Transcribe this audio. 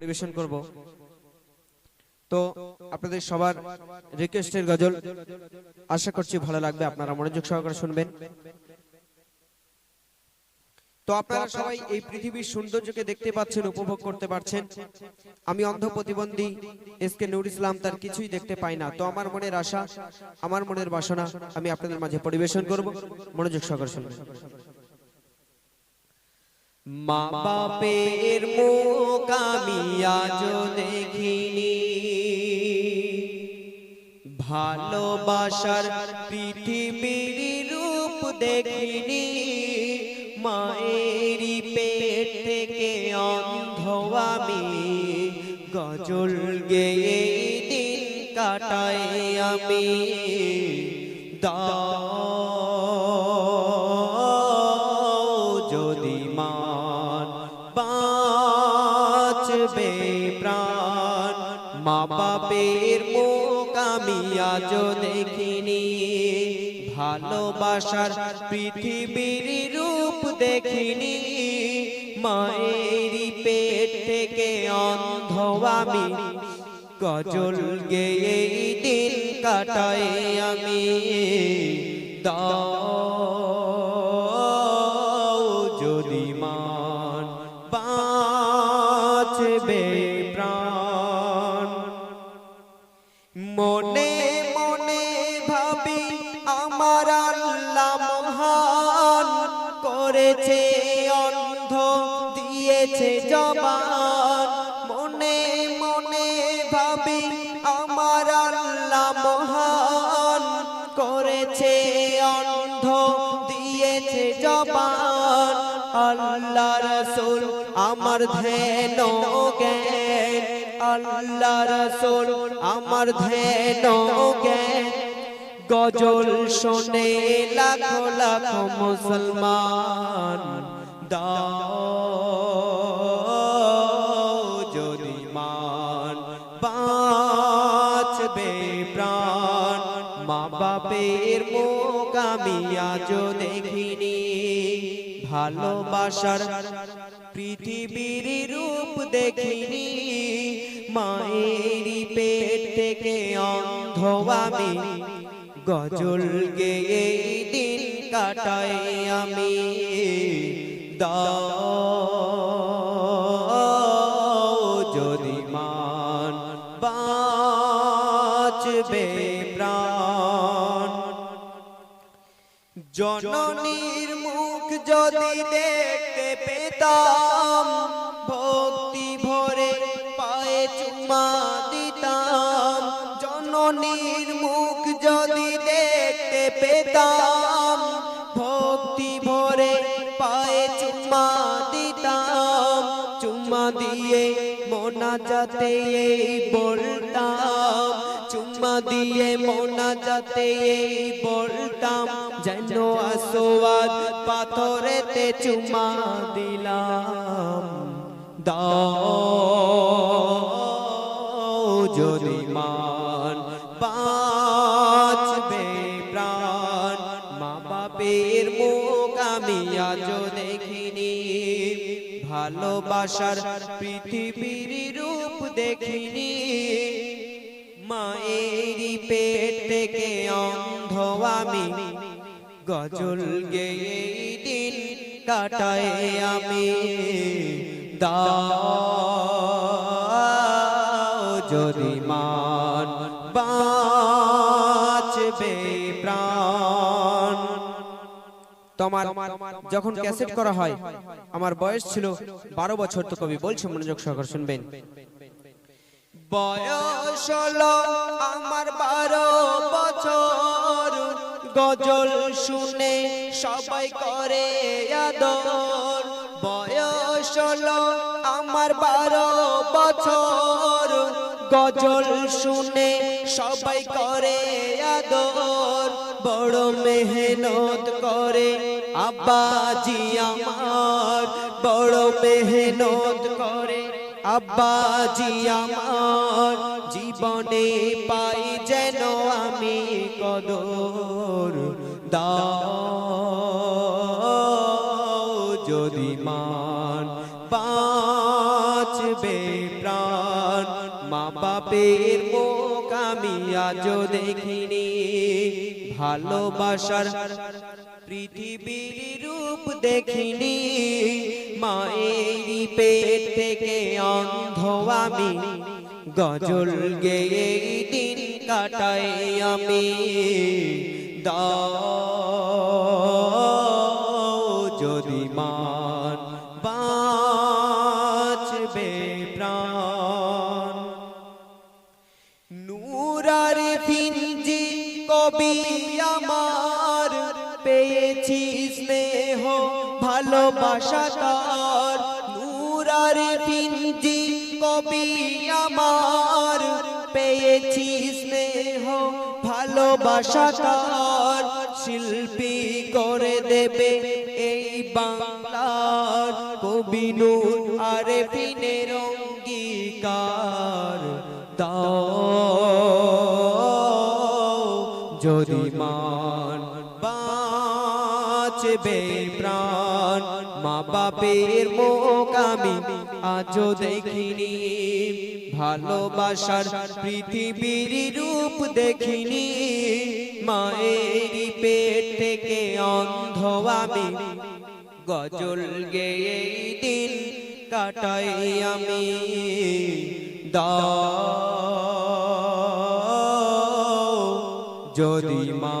পরিবেশন করব। তো আপনাদের সবার রিকোয়েস্টের গজল আশা করছি ভালো লাগবে, আপনারা মনোযোগ সহকারে শুনবেন। তো আপনারা সবাই এই পৃথিবীর সৌন্দর্যকে দেখতে পাচ্ছেন, উপভোগ করতে পারছেন। আমি অন্ধ প্রতিবন্ধী এস কে নুর ইসলাম, তার কিছুই দেখতে পাই না। তো আমার মনের আশা, আমার মনের বাসনা, আমি আপনাদের মাঝে পরিবেশন করব। মনোযোগ সহকারে শুনবেন। মা বাপের মুখ আমি দেখিনি। ভালোবাসার পৃথিবীর রূপ দেখিনি। মায়েরই পেট থেকে অন্ধ আমি গজল গেয়ে দিন কাটাই আমি। আমি আজ দেখিনি। ভালোবাসার পৃথিবীর রূপ দেখিনি। মায়ের পেট থেকে অন্ধ আমি। গজল গেয়ে দিন কাটাই আমি। দাও। করেছে অন্ধ দিয়েছে জবান। মনে মনে ভাবি, আমার আল্লাহ মহান করেছে, অন্ধ দিয়েছে জবান। আল্লাহ রসুল আমার ধ্যান জ্ঞান। আল্লাহ রসুল আমার ধ্যান জ্ঞান। গজল শোনে লাখো লাখো মুসলমান। যদি মান বাঁচবে প্রাণ। মা বাপের আমি আজ দেখিনি। ভালোবাসার পৃথিবীর রূপ দেখিনি। মায়েরই পেট থেকে অন্ধ আমি গজল গেয়ে দিন কাটাই আমি। যদি মান বাঁচবে প্রাণ। জননীর মুখ যদি দেখতে পেতাম দেখতে পেতাম ভক্তি ভরে পায়ে চুমা দিতাম। চুমা দিয়ে মোনা যাতে বলতাম। চুম্মা দিয়ে মোনা যাতে বলতাম। যেন আসোয়াদ পাথরেতে চুমা দিলাম। দাও যদি মান আমি আজ দেখিনি। ভালোবাসার পৃথিবীর রূপ দেখিনি। মায়েরই পেট থেকে অন্ধ আমি। গজল গেয়ে দিন কাটাই আমি। যদি মান বাঁচবে প্রাণ। তোমার যখন ক্যাসেট করা হয় আমার বয়স ছিল বারো বছর তো কবি বলছে মনোযোগ সহকার শুনবেন। বয়স হলো আমার বারো বছর। গজল শুনে সবাই করে আদর। বয়স হলো আমার বারো বছর। গজল শুনে সবাই করে আদর। বড় মেহনত করে। আব্বাজি আমার বড় মেহনত করে। আব্বাজি আমার জীবনে পাই যেন আমি কদর। দাও আজও দেখিনি। ভালোবাসার পৃথিবীর রূপ দেখিনি। মায়ের পেট থেকে অন্ধ আমি। গজল গেয়ে দিন কাটাই আমি। দাও কবি আমার পেয়েছি স্নেহ, ভালোবাসা তার। নূরার ফিনজি কবি আমার পেয়েছি স্নেহ, ভালোবাসা তার। শিল্পী করে দেবে এই বাংলার কবি নূর আরে ফিনের অঙ্গীকার। দাও। বাঁচবে প্রাণ। মা বাপের মুখ আমি আজও দেখিনি। ভালোবাসার পৃথিবীর রূপ দেখিনি। মায়ের পেট থেকে অন্ধ আমি গজল গেয়ে দিন কাটাই আমি। দাও, যদি মা